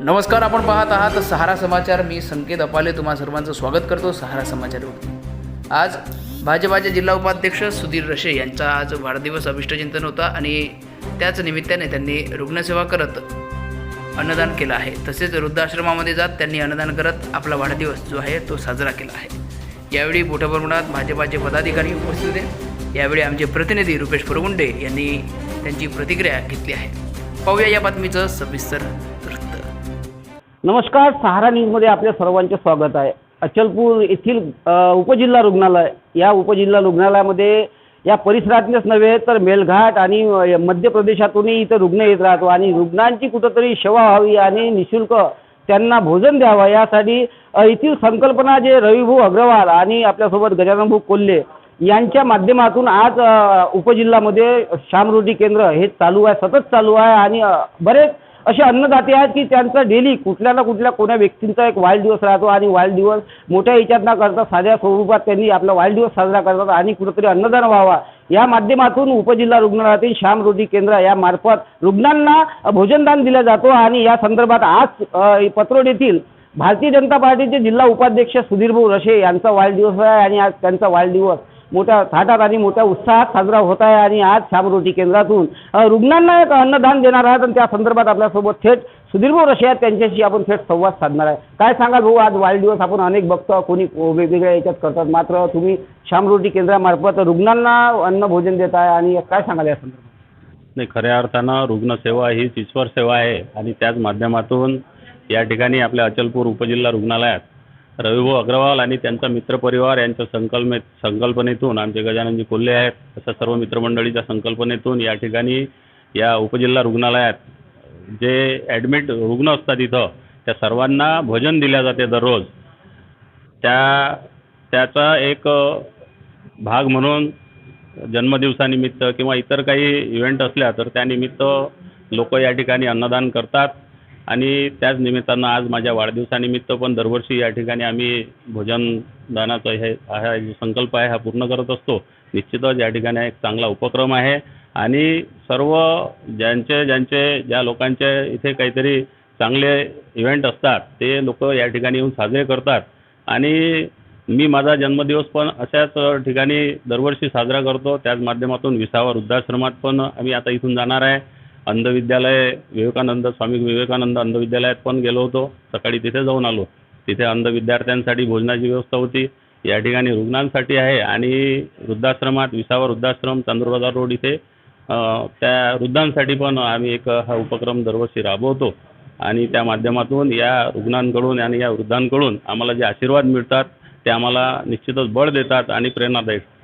नमस्कार आपण पाहत आहात सहारा समाचार. मी संकेत अपाले तुम्हा सर्वांचं स्वागत करतो सहारा समाचार आज भाजपाचे जिल्हा उपाध्यक्ष सुधीर रशे यांचा आज वाढदिवस अभिष्टचिंतन होता आणि त्याच निमित्ताने त्यांनी रुग्णसेवा करत अन्नदान केलं आहे. तसेच वृद्धाश्रमामध्ये जात त्यांनी अन्नदान करत आपला वाढदिवस जो आहे तो साजरा केला आहे. यावेळी मोठ्या प्रमाणात भाजपाचे पदाधिकारी उपस्थित होते. यावेळी आमचे प्रतिनिधी रुपेश फुरगुंडे यांनी त्यांची प्रतिक्रिया घेतली आहे. पाहूया या बातमीचं सविस्तर. नमस्कार सहारा न्यूजमध्ये आपल्या सर्वांचे स्वागत आहे. अचलपूर येथील उपजिल्हा रुग्णालय या उपजिल्हा रुग्णालयामध्ये या परिसरातलेच नव्हे तर मेलघाट आणि मध्य प्रदेशातूनही इथं रुग्ण येत राहतो आणि रुग्णांची कुठंतरी सेवा व्हावी आणि निशुल्क त्यांना भोजन द्यावं यासाठी येथील संकल्पना जे रविभाऊ अग्रवाल आणि आपल्यासोबत गजाननभाऊ कोल्हे यांच्या माध्यमातून आज उपजिल्ह्यामध्ये शामरोटी केंद्र हे चालू आहे सतत चालू आहे आणि बरेच असे अन्नदाते आहेत की त्यांचा डेली कुठल्या ना कुठल्या कोण्या व्यक्तींचा एक वाढदिवस राहतो आणि वाढदिवस मोठ्या याच्यात न करता साध्या स्वरूपात त्यांनी आपला वाढदिवस साजरा करतात आणि कुठंतरी अन्नदान व्हावा. या माध्यमातून उपजिल्हा रुग्णालयातील श्याम रोटी केंद्र या मार्फत रुग्णांना भोजनदान दिला जातो आणि या संदर्भात आज पत्रोड येथील भारतीय जनता पार्टीचे जिल्हा उपाध्यक्ष सुधीरभाऊ रशे यांचा वाढदिवस आहे आणि आज त्यांचा वाढदिवस मोठ्या थाटात आणि मोठ्या उत्साहात साजरा होत आहे आणि आज श्यामरोटी केंद्रातून रुग्णांना एक अन्नदान देणार आहात आणि त्या संदर्भात आपल्यासोबत थेट सुधीरभाऊ रशिया त्यांच्याशी आपण थेट संवाद साधणार आहे. काय सांगाल भाऊ? आज वाढदिवस आपण अनेक बघतो कोणी वेगवेगळ्या याच्यात करतात. मात्र तुम्ही श्यामरोटी केंद्रामार्फत रुग्णांना अन्न भोजन देत आहे आणि काय सांगाल या संदर्भात? नाही खऱ्या अर्थानं रुग्णसेवा ही ईश्वर सेवा आहे आणि त्याच माध्यमातून या ठिकाणी आपल्या अचलपूर उपजिल्हा रुग्णालयात रविभाऊ अग्रवाल आणि त्यांचा मित्रपरिवार यांच्या संकल्पने संकल्पनेतून आमचे गजाननजी कोल्हे आहेत. तसं सर्व मित्रमंडळीच्या संकल्पनेतून या ठिकाणी या उपजिल्हा रुग्णालयात जे ॲडमिट रुग्ण असतात इथं त्या सर्वांना भोजन दिल्या जाते दररोज. त्या त्याचा एक भाग म्हणून जन्मदिवसानिमित्त किंवा इतर काही इव्हेंट असल्या तर त्यानिमित्त लोक या ठिकाणी अन्नदान करतात. आणि त्याच निमित्तानं आज माझ्या वाढदिवसानिमित्त पण दरवर्षी या ठिकाणी आम्ही भोजनदानाचा हे हा जो संकल्प आहे हा पूर्ण करत असतो. निश्चितच या ठिकाणी एक चांगला उपक्रम आहे. आणि सर्व ज्यांचे ज्यांचे ज्या लोकांचे इथे काहीतरी चांगले इव्हेंट असतात ते लोक या ठिकाणी येऊन साजरे करतात. आणि मी माझा जन्मदिवस पण अशाच ठिकाणी दरवर्षी साजरा करतो. त्याच माध्यमातून विसावा वृद्धाश्रमात पण आम्ही आता इथून जाणार आहे. अंधविद्यालय विवेकानंद स्वामी विवेकानंद अंधविद्यालयात पण गेलो होतो. सकाळी तिथे जाऊन आलो. तिथे अंध विद्यार्थ्यांसाठी भोजनाची व्यवस्था होती. या ठिकाणी रुग्णांसाठी आहे आणि वृद्धाश्रमात विसावा वृद्धाश्रम चांदूरबाजार रोड इथे त्या वृद्धांसाठी पण आम्ही एक हा उपक्रम दरवर्षी राबवतो. आणि त्या माध्यमातून या रुग्णांकडून आणि या वृद्धांकडून आम्हाला जे आशीर्वाद मिळतात ते आम्हाला निश्चितच बळ देतात आणि प्रेरणा देतात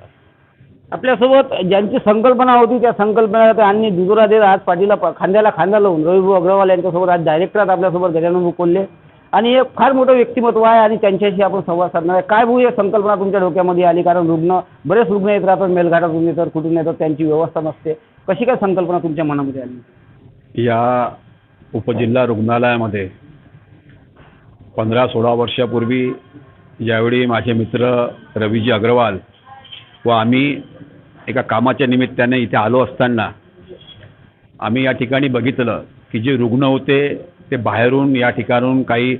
आपल्यासोबत ज्यांची संकल्पना होती त्या संकल्पनेला आणि दुजोरा देत आज पाठीला प- खांद्याला खांदा लावून रविभाऊ अग्रवाल यांच्यासोबत आज डायरेक्टरात आपल्यासोबत गजानन बोलले आणि एक फार मोठं व्यक्तिमत्व आहे आणि त्यांच्याशी आपण संवाद साधणार आहे. काय भाऊ या संकल्पना तुमच्या डोक्यामध्ये आली? कारण रुग्ण बरेच रुग्ण येत राहतात मेलघाटातून येतात कुठून येतात त्यांची व्यवस्था नसते. कशी काय संकल्पना तुमच्या मनामध्ये आली? या उपजिल्हा रुग्णालयामध्ये पंधरा सोळा वर्षापूर्वी ज्यावेळी माझे मित्र रवीजी अग्रवाल व आम्ही एका कामाच्या निमित्ताने इथे आलो असताना आम्ही या ठिकाणी बघितलं की जे रुग्ण होते ते बाहेरून या ठिकाणून काही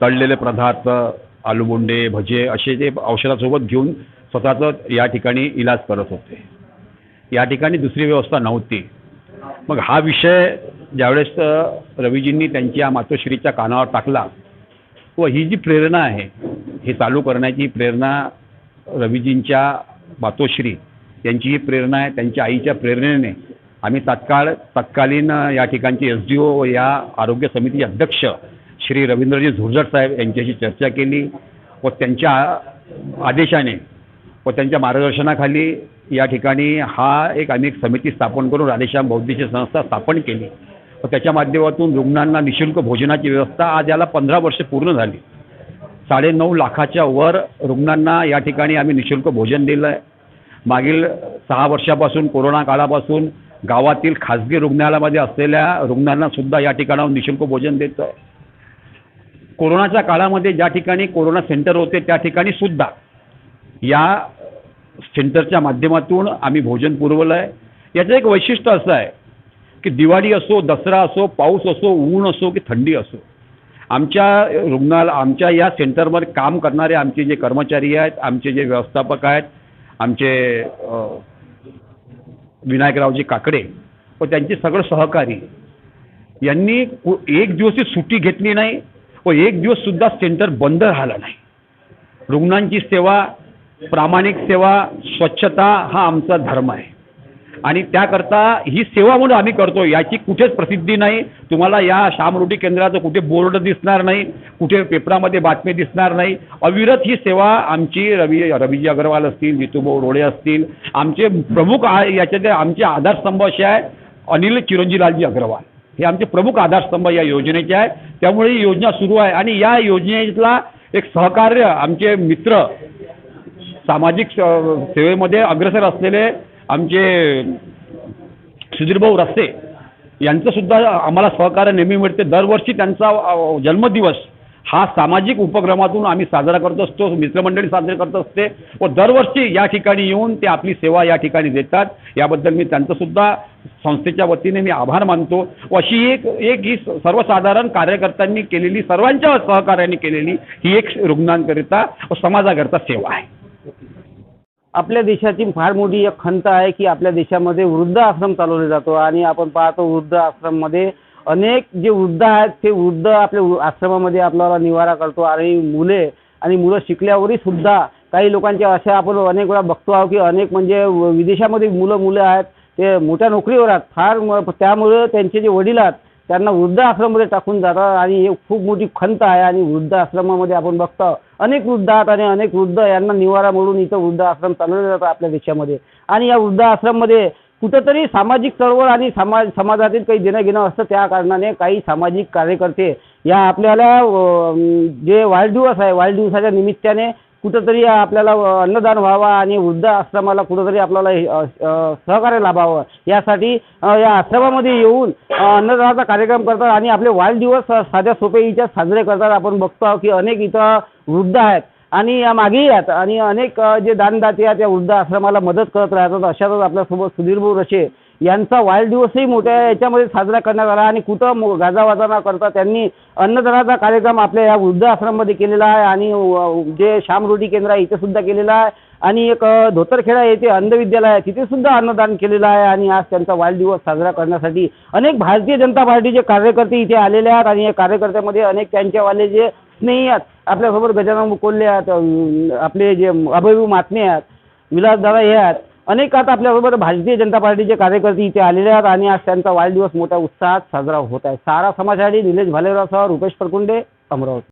तळलेले पदार्थ आलूबोंडे भजे असे जे औषधासोबत घेऊन स्वतःचं या ठिकाणी इलाज करत होते. या ठिकाणी दुसरी व्यवस्था नव्हती. मग हा विषय ज्यावेळेस रवीजींनी त्यांच्या मातोश्रीच्या कानावर टाकला व ही जी प्रेरणा आहे हे चालू करण्याची प्रेरणा रवीजींच्या मातोश्री त्यांची ही प्रेरणा आहे त्यांच्या आईच्या प्रेरणेने आम्ही तात्काळ तत्कालीन या ठिकाणचे एस डी ओ या आरोग्य समितीचे अध्यक्ष श्री रवींद्रजी झुरजट साहेब यांच्याशी चर्चा केली व त्यांच्या आदेशाने व त्यांच्या मार्गदर्शनाखाली या ठिकाणी हा एक आम्ही एक समिती स्थापन करून राधेश्याम बौद्धीची संस्था स्थापन केली. व त्याच्या माध्यमातून रुग्णांना निशुल्क भोजनाची व्यवस्था आज याला पंधरा वर्षे पूर्ण झाली. साडेनऊ लाखाच्या वर रुग्णांना या ठिकाणी आम्ही निशुल्क भोजन दिलं आहे मागील सहा वर्षापासून कोरोना काळापासून गावातील खाजगी रुग्णालयामध्ये असलेल्या रुग्णांना सुद्धा या ठिकाणाहून निशुल्क भोजन देतं कोरोनाच्या काळामध्ये ज्या ठिकाणी कोरोना सेंटर होते त्या ठिकाणी सुद्धा या सेंटरच्या माध्यमातून आम्ही भोजन पुरवलं आहे याचं एक वैशिष्ट्य असं आहे की दिवाळी असो दसरा असो पाऊस असो ऊन असो की थंडी असो आमच्या रुग्णाला आमच्या या सेंटरमध्ये काम करणारे आमचे जे कर्मचारी आहेत आमचे जे व्यवस्थापक आहेत आमचे विनायकरावजी काकडे व त्यांचे सगळं सहकारी यांनी एक दिवसही सुट्टी घेतली नाही व एक दिवससुद्धा सेंटर बंद राहिलं नाही. रुग्णांची सेवा प्रामाणिक सेवा स्वच्छता हा आमचा धर्म आहे. आणि त्याकरता ही सेवा म्हणून आम्ही करतो याची कुठेच प्रसिद्धी नाही. तुम्हाला या शामरोटी केंद्राचं कुठे बोर्ड दिसणार नाही. कुठे पेपरामध्ये बातमी दिसणार नाही. अविरत ही सेवा आमची रवी रवीजी अग्रवाल असतील जितूभाऊ रोडे असतील आमचे प्रमुख याच्यात आमचे आधारस्तंभ असे आहे अनिल चिरंजीलालजी अग्रवाल. हे आमचे प्रमुख आधारस्तंभ या योजनेचे आहे त्यामुळे ही योजना सुरू आहे. आणि या योजनेला एक सहकार्य आमचे मित्र सामाजिक सेवेमध्ये अग्रसर असलेले आमचे सुधीरभाऊ रस्ते यांचं सुद्धा आम्हाला सहकार्य नेहमी मिळते. दरवर्षी त्यांचा जन्मदिवस हा सामाजिक उपक्रमातून आम्ही साजरा करत असतो मित्रमंडळी साजरे करत असते व दरवर्षी या ठिकाणी येऊन ते आपली सेवा या ठिकाणी देतात. याबद्दल मी त्यांचं सुद्धा संस्थेच्या वतीने मी आभार मानतो व अशी एक एक ही सर्वसाधारण कार्यकर्त्यांनी केलेली सर्वांच्या सहकार्याने केलेली ही एक रुग्णांकरिता व समाजाकरिता सेवा आहे. आपल्या देशाची फार मोठी एक खंत आहे की आपल्या देशामध्ये वृद्ध आश्रम चालवले जातो आणि आपण पाहतो वृद्ध आश्रममध्ये अनेक जे वृद्ध आहेत ते वृद्ध आपल्या आश्रमामध्ये आपल्याला निवारा करतो. आणि मुले आणि मुलं शिकल्यावरही सुद्धा काही लोकांच्या अशा आपण अनेक वेळा बघतो आहोत की अनेक म्हणजे व- विदेशामध्ये मुलं मुलं आहेत ते मोठ्या नोकरीवर आहेत. फार त्यामुळे त्यामुळं त्यांचे जे वडील आहेत त्यांना वृद्ध आश्रममध्ये टाकून जातात. आणि हे खूप मोठी खंत आहे आणि वृद्ध आश्रमामध्ये आपण बघतो अनेक वृद्ध आहात आणि अनेक वृद्ध यांना निवारा म्हणून इथं वृद्ध आश्रम चालवले जातात आपल्या देशामध्ये. आणि या वृद्ध आश्रममध्ये कुठंतरी सामाजिक चळवळ आणि समाज समाजातील काही देणं घेणं असतं त्या कारणाने काही सामाजिक कार्यकर्ते या आपल्याला जे वाढदिवस आहे वाढदिवसाच्या निमित्ताने कुठंतरी आपल्याला अन्नदान व्हावा आणि वृद्ध आश्रमाला कुठंतरी आपल्याला हे, सहकार्य लाभावं यासाठी या आश्रमामध्ये येऊन अन्नदानाचा कार्यक्रम करतात आणि आपले वाढदिवस साध्या सोपे हिच्यात साजरे करतात. आपण बघतो आहोत की अनेक इथं वृद्ध आहेत आणि या मागेही आहेत. आणि अनेक जे दानदाते आहेत या वृद्ध आश्रमाला मदत करत राहतात. अशातच आपल्यासोबत सुधीरभाऊ रशे यांचा वाढदिवसही मोठ्या याच्यामध्ये साजरा करण्यात आला आणि कुठं मो- गाजावाजा न करता त्यांनी अन्नदानाचा कार्यक्रम आपल्या या वृद्ध आश्रममध्ये केलेला आहे आणि जे श्यामरोटी केंद्र आहे इथेसुद्धा केलेला केलेलं आहे. आणि एक धोतरखेडा येथे अंधविद्यालय आहे तिथेसुद्धा अन्नदान केलेलं आहे. आणि आज त्यांचा वाढदिवस साजरा करण्यासाठी अनेक भारतीय जनता पार्टीचे कार्यकर्ते इथे आलेले आहेत. आणि या कार्यकर्त्यामध्ये अनेक त्यांच्यावाले जे नाही आहेत आपल्यासोबत गजानन कोल्हे आहेत आपले जे अभयू मातने आहेत विलासदादा हे आहेत. अनेक आता आपल्याबरोबर भारतीय जनता पार्टीचे कार्यकर्ते इथे आलेले आहेत आणि आज त्यांचा वाढदिवस मोठ्या उत्साहात साजरा होत आहे. सारा समाजासाठी निलेश भालेरावसह रुपेश परकुंडे अमरावती.